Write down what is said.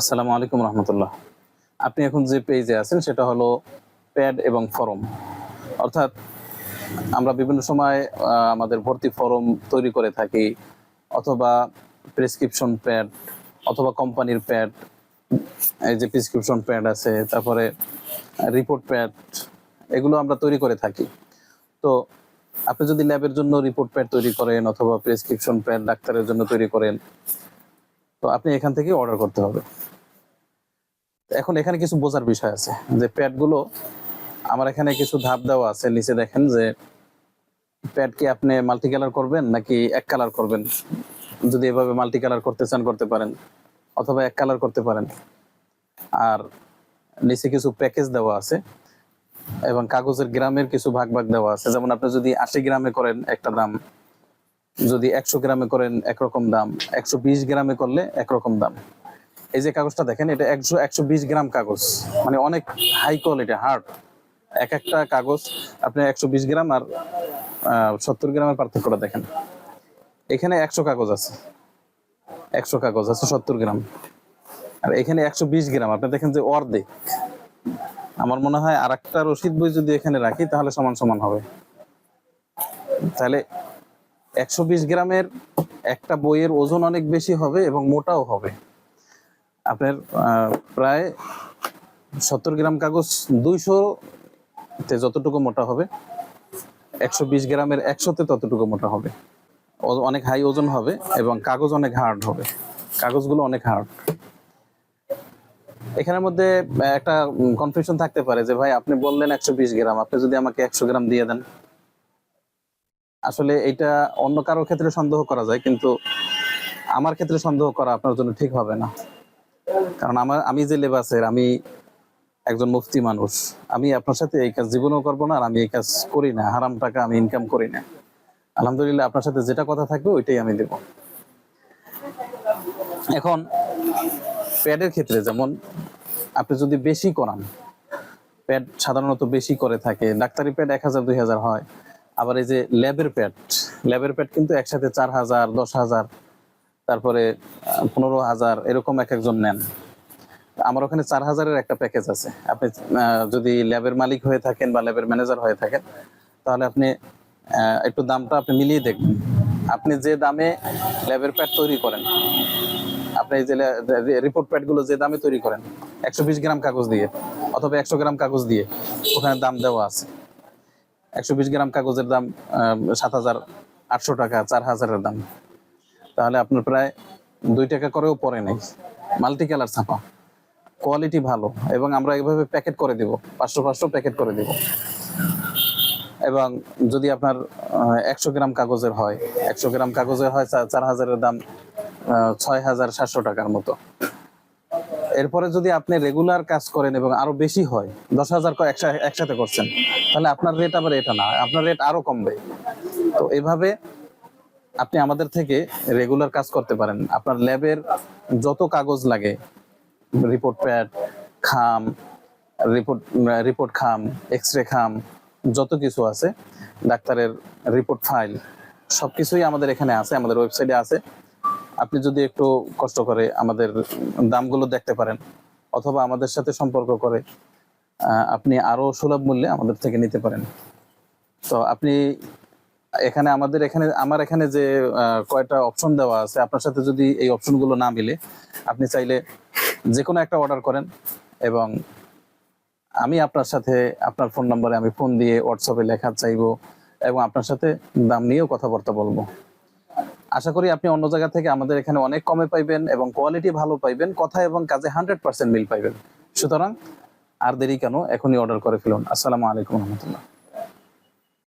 আসসালামু আলাইকুম রহমতুল্লাহ। আপনি এখন যে পেজে আছেন, সেটা হলো প্যাড এবং ফরম অর্থাৎ আমরা বিভিন্ন সময় আমাদের ভর্তি ফরম তৈরি করে থাকি, অথবা প্রেসক্রিপশন প্যাড অথবা কোম্পানির প্যাড এই যে প্রেসক্রিপশন প্যাড আছে, তারপরে রিপোর্ট প্যাড এগুলো আমরা তৈরি করে থাকি। তো আপনি যদি ল্যাবের জন্য রিপোর্ট প্যাড তৈরি করেন, অথবা প্রেসক্রিপশন প্যাড ডাক্তারের জন্য তৈরি করেন তো আপনি এখান থেকে অর্ডার করতে হবে। এখন এখানে কিছু বোঝার বিষয় আছে যে প্যাডগুলো, আমার এখানে কিছু ধাপ দেওয়া আছে, নিচে দেখেন যে প্যাড কি আপনি মাল্টি কালার করবেন নাকি এক কালার করবেন? যদি এভাবে মাল্টি কালার করতে চান, করতে পারেন, অথবা এক কালার করতে পারেন। আর নিচে কিছু প্যাকেজ দেওয়া আছে এবং কাগজের গ্রামের কিছু ভাগ ভাগ দেওয়া আছে। যেমন আপনি যদি আশি গ্রামে করেন একটা দাম যদি একশো গ্রামে করেন একরকম দাম, একশো বিশ গ্রামে করলে একরকম দাম। এই যে কাগজটা দেখেন, এটা একশো একশো বিশ গ্রাম কাগজ। মানে অনেক হাই কোয়ালিটি হার্ড এক একটা কাগজ, আপনি একশো বিশ গ্রাম আর সত্তর গ্রামের পার্থক্যটা দেখেন। এখানে একশো কাগজ আছে। একশো কাগজ আছে সত্তর গ্রাম। আর এখানে একশো বিশ গ্রাম। আপনি দেখেন যে অর্ধেক। আমার মনে হয় আর একটা রসিদ বই যদি এখানে রাখি, তাহলে সমান সমান হবে। তাহলে একশো বিশ গ্রামের একটা বইয়ের ওজন অনেক বেশি হবে এবং মোটাও হবে। আপনার প্রায় সত্তর গ্রাম কাগজ দুইশো তে যতটুকু মোটা হবে, একশো বিশ গ্রামের একশোতে ততটুকু মোটা হবে। অনেক হাই ওজন হবে এবং কাগজ অনেক হার্ড হবে। কাগজগুলো অনেক হার্ড। এখানের মধ্যে একটা কনফিউশন থাকতে পারে যে, ভাই, আপনি বললেন একশো বিশ গ্রাম, আপনি যদি আমাকে একশো গ্রাম দিয়ে দেন। আসলে এটা অন্য কারোর ক্ষেত্রে সন্দেহ করা যায়, কিন্তু আমার ক্ষেত্রে সন্দেহ করা আপনার জন্য ঠিক হবে না। কারণ আমার, আমি যে লেবাসের, আমি একজন মুফতি মানুষ, আমি আপনার সাথে এই কাজ জীবনেও করব না আর আমি এই কাজ করি না, হারাম টাকা আমি ইনকাম করি না। আলহামদুলিল্লাহ, আপনার সাথে যেটা কথা থাকবে ওইটাই আমি দেব। এখন, প্যাডের ক্ষেত্রে যেমন, আপনি যদি বেশি করান, প্যাড সাধারণত বেশি করে থাকে, ডাক্তারি প্যাড এক হাজার, দুই হাজার হয়। আবার এই যে ল্যাবের প্যাড ল্যাবের প্যাড কিন্তু একসাথে চার হাজার, দশ হাজার, তারপরে পনেরো হাজার এরকম এক একজন নেন। আমার ওখানে চার হাজারের একটা প্যাকেজ আছে। আপনি যদি ল্যাবের মালিক হয়ে থাকেন বা ল্যাবের ম্যানেজার হয়ে থাকেন, তাহলে আপনি একটু দামটা আপনি মিলিয়ে দেখবেন। আপনি যে দামে ল্যাবের প্যাড তৈরি করেন, আপনি যে রিপোর্ট প্যাডগুলো যে দামে তৈরি করেন, একশো বিশ গ্রাম কাগজ দিয়ে অথবা একশো গ্রাম কাগজ দিয়ে, ওখানে দাম দেওয়া আছে। একশো বিশ গ্রাম কাগজের দাম সাত হাজার আটশো টাকা, চার হাজারের দাম। তাহলে আপনার প্রায় দুই টাকা করেও পরে নেই। মাল্টি কালার ছাপা। কোয়ালিটি ভালো এবং আমরা এইভাবে প্যাকেট করে দিব, পাঁচশো পাঁচশো প্যাকেট করে দিব। এবং যদি আপনার একশো গ্রাম কাগজের হয়, একশো গ্রাম কাগজের হয় চার হাজারের দাম ছয় হাজার সাতশো টাকার মতো। এরপরে যদি আপনি রেগুলার কাজ করেন এবং আরও বেশি হয়, দশ হাজার একসাথে করছেন, তাহলে আপনার রেট আবার এটা না, আপনার রেট আরও কমবে। তো এভাবে আপনি আমাদের থেকে রেগুলার কাজ করতে পারেন। আপনার ল্যাবের যত কাগজ লাগে রিপোর্ট প্যাড খাম রিপোর্ট রিপোর্ট খাম এক্স রে খাম, যত কিছু আছে, ডাক্তারের রিপোর্ট ফাইল সবকিছুই আমাদের এখানে আছে, আমাদের ওয়েবসাইটে আছে। আপনি যদি একটু কষ্ট করে আমাদের দামগুলো দেখতে পারেন, অথবা আমাদের সাথে সম্পর্ক করে আপনি আরও সুলভ মূল্যে আমাদের থেকে নিতে পারেন। তো আপনি এখানে আমাদের এখানে, আমার এখানে যে কয়টা অপশন দেওয়া আছে, আপনার সাথে যদি এই অপশনগুলো না মিলে, আপনি চাইলে যে কোনো একটা অর্ডার করেন এবং আমি আপনার সাথে, আপনার ফোন নম্বরে আমি ফোন দিয়ে হোয়াটসঅ্যাপে লেখা চাইব এবং আপনার সাথে দাম নিয়েও কথাবার্তা বলব। আশা করি আপনি অন্য জায়গা থেকে আমাদের এখানে অনেক কমে পাইবেন এবং কোয়ালিটি ভালো পাইবেন, কথা এবং কাজে হান্ড্রেড পার্সেন্ট মিল পাইবেন। সুতরাং আর দেরি কেন, এখনই অর্ডার করে ফেলুন। আসসালামু আলাইকুম রহমতুল্লাহ।